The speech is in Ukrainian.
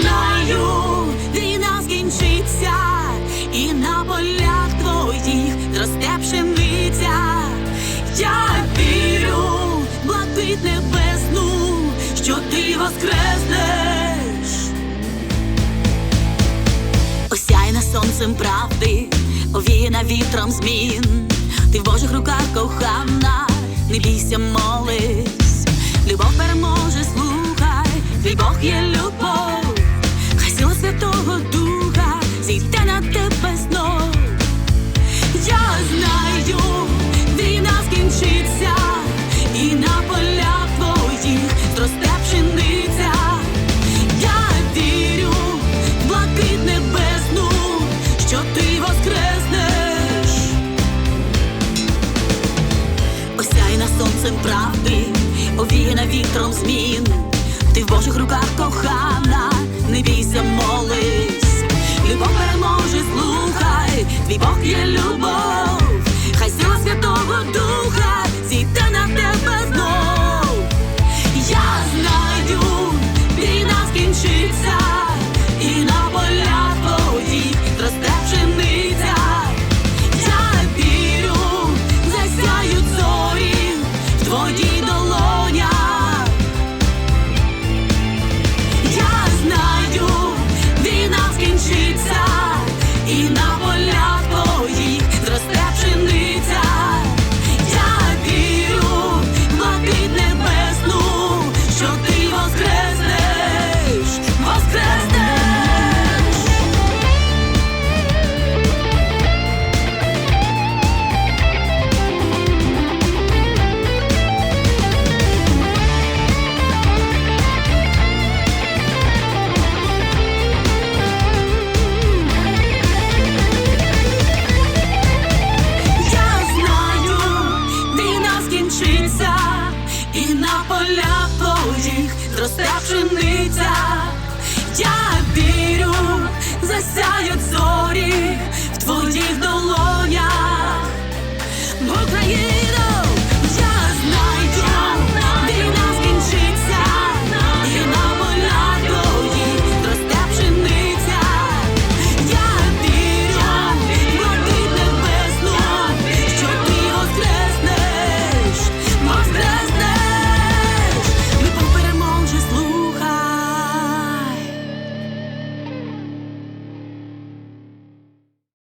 знаю, війна скінчиться, і на полях твоїх зросте пшениця. Я вірю в блакит небесну, що ти воскреснеш. Осяйна сонцем правди, овіяна вітром змін. Ти в Божих руках кохана, не бійся, молись. Любов переможе, слухай, твій Бог є любов. Сонцем правди, овіяна вітром змін. скінчиться і на на полях твоїх зросте пшениця. Я вірю.